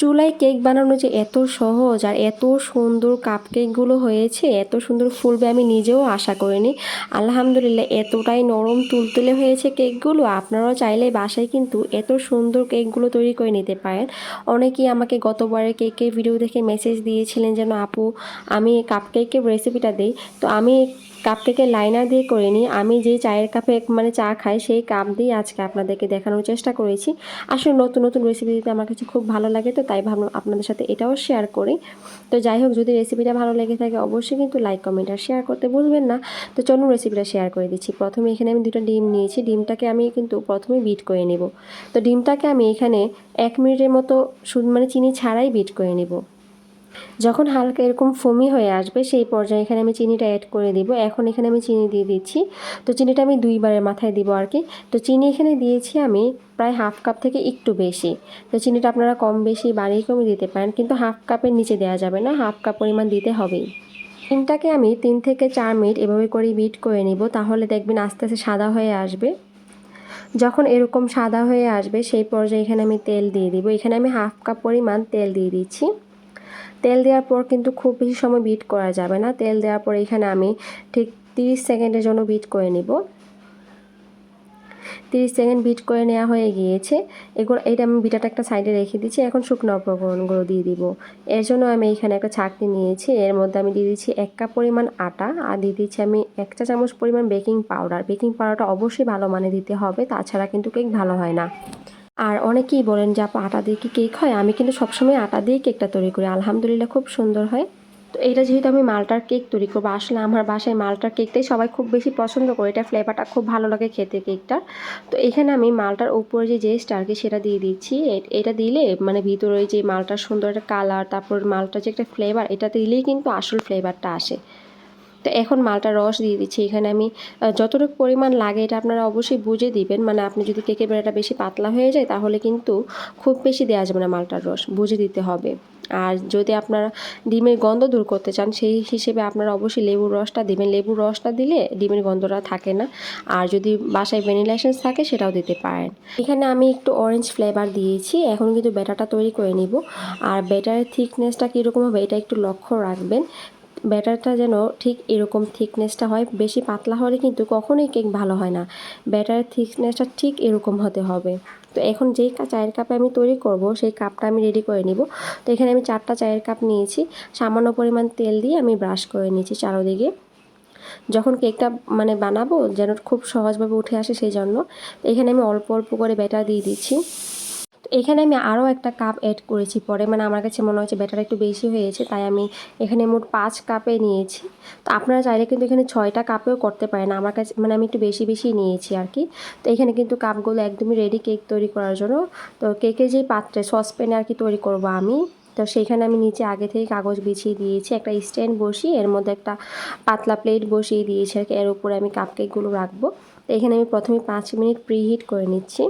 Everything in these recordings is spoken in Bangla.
চুলায় কেক বানানো যে এত সহজ আর এত সুন্দর কাপ কেকগুলো হয়েছে, এত সুন্দর ফুলবে আমি নিজেও আশা করিনি। আলহামদুলিল্লাহ, এতটাই নরম তুলতুলে হয়েছে কেকগুলো আপনারাও চাইলে বাসায় কিন্তু এত সুন্দর কেকগুলো তৈরি করে নিতে পারেন। অনেকেই আমাকে গতবারের কেকের ভিডিও দেখে মেসেজ দিয়েছিলেন যেন, আপু, আমি কাপ কেকের রেসিপিটা দিই। তো আমি কাপ কেকের লাইনার দিয়ে করে নিই আমি যে চায়ের কাপে মানে চা খাই, সেই কাপ দিয়ে আজকে আপনাদেরকে দেখানোর চেষ্টা করেছি। আসলে নতুন নতুন রেসিপি দিতে আমার কাছে খুব ভালো লাগে, তো তাই ভাবলাম আপনাদের সাথে এটাও শেয়ার করি। তো যাই হোক, যদি রেসিপিটা ভালো লেগে থাকে অবশ্যই কিন্তু লাইক কমেন্ট আর শেয়ার করতে ভুলবেন না। তো চলুন রেসিপিটা শেয়ার করে দিচ্ছি। প্রথমে এখানে আমি দুটো ডিম নিয়েছি। ডিমটাকে আমি কিন্তু প্রথমে বিট করে নেব। তো ডিমটাকে আমি এখানে এক মিনিটের মতো মানে চিনি ছাড়াই বিট করে নেব। যখন হালকা এরকম ফমি হয়ে আসবে, সেই পর্যায়ে এখানে আমি চিনিটা অ্যাড করে দিব। এখন এখানে আমি চিনি দিয়ে দিচ্ছি। তো চিনিটা আমি দুইবারের মাথায় দিব আর কি। তো চিনি এখানে দিয়েছি আমি প্রায় হাফ কাপ থেকে একটু বেশি। তো চিনিটা আপনারা কম বেশি, বাড়িয়ে কমে দিতে পারেন। কিন্তু হাফ কাপের নিচে দেওয়া যাবে না, হাফ কাপ পরিমাণ দিতে হবেই। ডিমটাকে আমি তিন থেকে চার মিনিট এভাবে করে বিট করে নিব, তাহলে দেখবেন আস্তে আস্তে সাদা হয়ে আসবে। যখন এরকম সাদা হয়ে আসবে, সেই পর্যায়ে এখানে আমি তেল দিয়ে দিব। এখানে আমি হাফ কাপ পরিমাণ তেল দিয়ে দিচ্ছি। তেল দেওয়ার পর কিন্তু খুব বেশি সময় বিট করা যাবে না। তেল দেওয়ার পর এখানে আমি ঠিক তিরিশ সেকেন্ডের জন্য বিট করে নিব। তিরিশ সেকেন্ড বিট করে নেওয়া হয়ে গিয়েছে। এগুলো এটা আমি বিটাটা একটা সাইডে রেখে দিচ্ছি। এখন শুকনো উপকরণগুলো দিয়ে দিব। এর জন্য আমি এখানে একটা ছাকনি নিয়েছি। এর মধ্যে আমি দিয়ে দিচ্ছি এক কাপ পরিমাণ আটা আর দিয়ে দিচ্ছি আমি এক চা চামচ পরিমাণ বেকিং পাউডার বেকিং পাউডারটা অবশ্যই ভালো মানে দিতে হবে। তাছাড়া কিন্তু কেক ভালো হয় না। আর অনেকেই বলেন যে, আপু, আটা দিয়ে কি কেক হয়? আমি কিন্তু সবসময় আটা দিয়ে কেকটা তৈরি করি। আলহামদুলিল্লাহ খুব সুন্দর হয়। তো এটা যেহেতু আমি মালটার কেক তৈরি করব, আসলে আমার বাসায় মালটার কেকটাই সবাই খুব বেশি পছন্দ করে। এটা ফ্লেভারটা খুব ভালো লাগে খেতে কেকটা তো এখানে আমি মালটার উপরে যে জেস্ট আর কি সেটা দিয়ে দিচ্ছি। এটা দিলে মানে ভিতরে যে মালটার সুন্দর একটা কালার তারপর মালটার যে একটা ফ্লেভার এটা দিলেই কিন্তু আসল ফ্লেভারটা আসে। তো এখন মালটা রস দিয়ে দিচ্ছি। এখানে আমি যতটুকু পরিমাণ লাগে এটা আপনারা অবশ্যই বুঝে দিবেন। মানে আপনি যদি কেকের বেড়াটা বেশি পাতলা হয়ে যায় তাহলে কিন্তু খুব বেশি দেওয়া যাবে না মালটার রস। বুঝে দিতে হবে। আর যদি আপনারা ডিমের গন্ধ দূর করতে চান, সেই হিসেবে আপনারা অবশ্যই লেবুর রসটা দেবেন। লেবুর রসটা দিলে ডিমের গন্ধটা থাকে না। আর যদি বাসায় ভ্যানিলা এসেন্স থাকে সেটাও দিতে পারেন। এখানে আমি একটু অরেঞ্জ ফ্লেভার দিয়েছি। এখন কিন্তু ব্যাটারটা তৈরি করে নিব। আর ব্যাটারের থিকনেসটা কীরকম হবে এটা একটু লক্ষ্য রাখবেন। ব্যাটারটা যেন ঠিক এরকম থিকনেসটা হয়, বেশি পাতলা হলে কিন্তু কখনোই কেক ভালো হয় না। ব্যাটারের থিকনেসটা ঠিক এরকম হতে হবে। তো এখন যেই চায়ের কাপে আমি তৈরি করব, সেই কাপটা আমি রেডি করে নিব। তো এখানে আমি চারটা চায়ের কাপ নিয়েছি। সামান্য পরিমাণ তেল দিয়ে আমি ব্রাশ করে নিয়েছি চারোদিকে। যখন কেকটা মানে বানাবো, যেন খুব সহজভাবে উঠে আসে সেই জন্য। এখানে আমি অল্প অল্প করে ব্যাটার দিয়ে দিচ্ছি। এখানে আমি আরও একটা কাপ অ্যাড করেছি। পরে মানে আমার কাছে মনে হচ্ছে ব্যাটার একটু বেশি হয়েছে, তাই আমি এখানে মোট পাঁচ কাপে নিয়েছি। তো আপনারা চাইলে কিন্তু এখানে ছয়টা কাপেও করতে পারেন। আমার কাছে মানে আমি একটু বেশি বেশি নিয়েছি আর কি। তো এখানে কিন্তু কাপগুলো একদমই রেডি কেক তৈরি করার জন্য। তো কেকের যেই পাত্রে সসপ্যানে আর কি তৈরি করব আমি, তো সেইখানে আমি নিচে আগে থেকে কাগজ বিছিয়ে দিয়েছি, একটা স্ট্যান্ড বসিয়ে এর মধ্যে একটা পাতলা প্লেট বসিয়ে দিয়েছি আর কি। এর উপরে আমি কাপ কেকগুলো রাখব। তো এখানে আমি প্রথমে পাঁচ মিনিট প্রিহিট করে নিচ্ছি।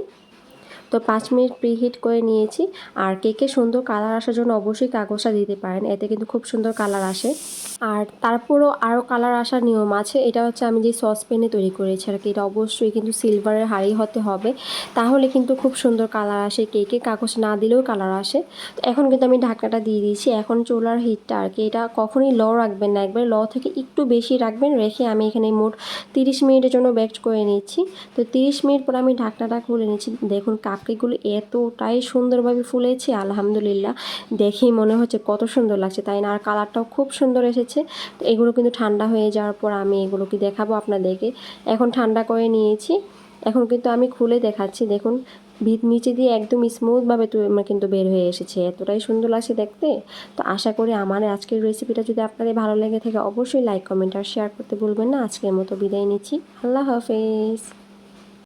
তো পাঁচ মিনিট প্রিহিট করে নিয়েছি। আর কেকে সুন্দর কালার আসার জন্য অবশ্যই কাগজটা দিতে পারেন। এতে কিন্তু খুব সুন্দর কালার আসে। আর তারপরও আরও কালার আসার নিয়ম আছে। এটা হচ্ছে আমি যে সসপ্যানে তৈরি করেছি আর কি, এটা অবশ্যই কিন্তু সিলভারের হাঁড়ি হতে হবে। তাহলে কিন্তু খুব সুন্দর কালার আসে কেকে কাগজ না দিলেও কালার আসে। তো এখন কিন্তু আমি ঢাকনাটা দিয়ে দিয়েছি। এখন চোলার হিটটা আর কি, এটা কখনোই ল রাখবেন না। একবার ল থেকে একটু বেশি রাখবেন, রেখে আমি এখানে মোট তিরিশ মিনিটের জন্য ব্যাক করে নিচ্ছি। তো তিরিশ মিনিট পর আমি ঢাকনাটা খুলে নিচ্ছি। দেখুন কাপড়িগুলো এতটাই সুন্দরভাবে ফুলেছে, আলহামদুলিল্লাহ। দেখেই মনে হচ্ছে কত সুন্দর লাগছে, তাই না? আর কালারটাও খুব সুন্দর এসেছে। তো এগুলো কিন্তু ঠান্ডা হয়ে যাওয়ার পর আমি এগুলোকে দেখাবো আপনাদেরকে। এখন ঠান্ডা করে নিয়েছি। এখন কিন্তু আমি খুলে দেখাচ্ছি। দেখুন, ভিত নিচে দিয়ে একদম স্মুথভাবে কিন্তু বের হয়ে এসেছে। এতটাই সুন্দর লাগছে দেখতে। তো আশা করি আমার আজকের রেসিপিটা যদি আপনাদের ভালো লেগে থাকে, অবশ্যই লাইক কমেন্ট আর শেয়ার করতে ভুলবেন না। আজকের মতো বিদায় নিচ্ছি। আল্লাহ হাফেজ।